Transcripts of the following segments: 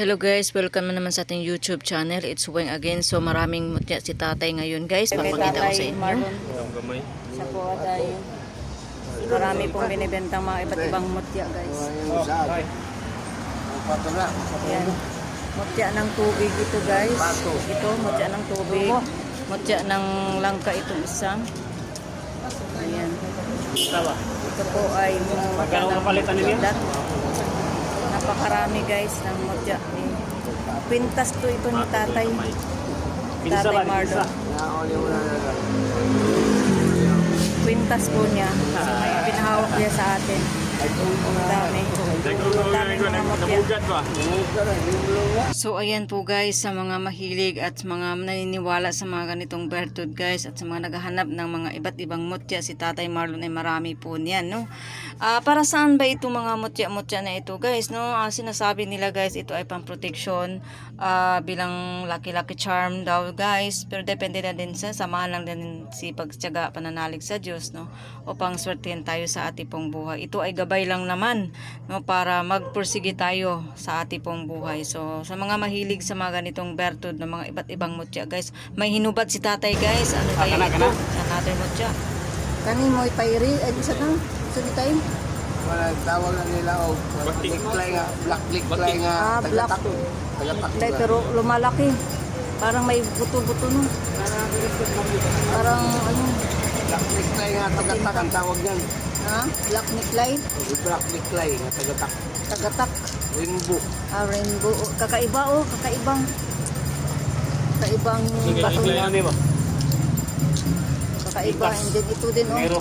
Hello guys, welcome na naman sa ating YouTube channel. It's Weng again. So maraming mutya si tatay ngayon guys. Papakita ko sa inyo. Siya po ay marami pong binibentang mga iba't ibang mutya guys. Yan. Mutya ng tubig ito guys. Ito, mutya ng tubig. Mutya ng langka ito isa. Ayan. Ito po ay mutya Magkano kapalitan ninyo? Napakarami guys ng mutya. Eh, Pintas to ito ni tatay. Tatay ba? Marlon. Quintas po niya. So may pinahawak niya sa atin. Ang dami. Ang dami mga mutya. Nabugat ba? So ayan po guys sa mga mahilig at mga naniniwala sa mga ganitong bertud guys at sa mga naghahanap ng mga iba't ibang mutya si Tatay Marlon ay marami po niyan no. Ah, para saan ba itong mga mutya-mutya na ito guys no? Ah, sinasabi nila guys ito ay pang protection ah, bilang lucky-lucky charm daw guys pero depende na din sa samahan lang din si pagtyaga pananalig sa Diyos no upang swertihin tayo sa ating buhay. Ito ay gabay lang naman no para magpursige tayo sa ating pong buhay. So sa mga mahilig sa mga ganitong bertud ng mga iba't ibang mutya guys, may hinubad si tatay guys. Ano kaya kana, ito? Sa natin mutya. Kani mo ipayri. Ay, isa na. Tayo. Wala, tawag na nila o liklay nga, black liklay nga, Ah, black. tagatak. Pero lumalaki. Parang may buto-buto no. Parang ano. Black liklay nga, tagatak ang tawag yan. Ha? Black necklace. O, Black liklay nga, tagatak. Tagatak. Rainbow. Ah, rainbow. Oh, Kakaiba oh. Kakaibang. Kakaibang Sige, bato iklay na. na ba? Kakaiba. And then ito din oh. Pero,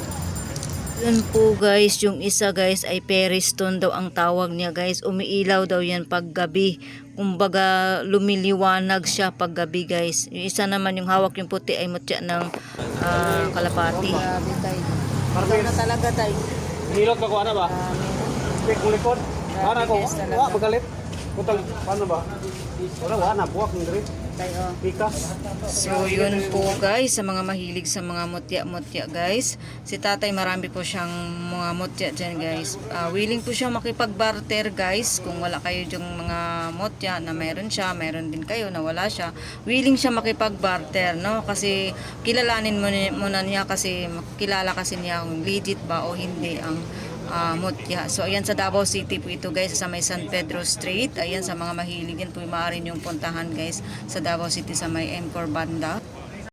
Yun po guys, yung isa guys ay periston daw ang tawag niya guys. Umiilaw daw yan pag gabi. Kumbaga lumiliwanag siya pag gabi guys. Yung isa naman yung hawak yung puti ay mutya ng ah, kalapati. Ikaw na talaga tayo. hilot ba ko ano ba? Dami. Pik mo likod. Para ko, guys, talaga. wa magalit. Kutang, paano ba? Wala, wala na, buwak ng diri. Tayo. Pika. So yun po guys, sa mga mahilig sa mga mutya-mutya guys. Si tatay marami po siyang mga mutya dyan guys. Ah, willing po siya makipag-barter guys. Kung wala kayo dyang mga mutya na meron siya, meron din kayo na wala siya. Willing siya makipag-barter no? Kasi kilalanin mo, muna niya kasi kilala kasi niya kung legit ba o hindi ang ah, mutya. So ayan sa Davao City po ito guys sa may San Pedro Street. Ayan sa mga mahilig yan po maaari yung puntahan guys sa Davao City sa may Encore Banda.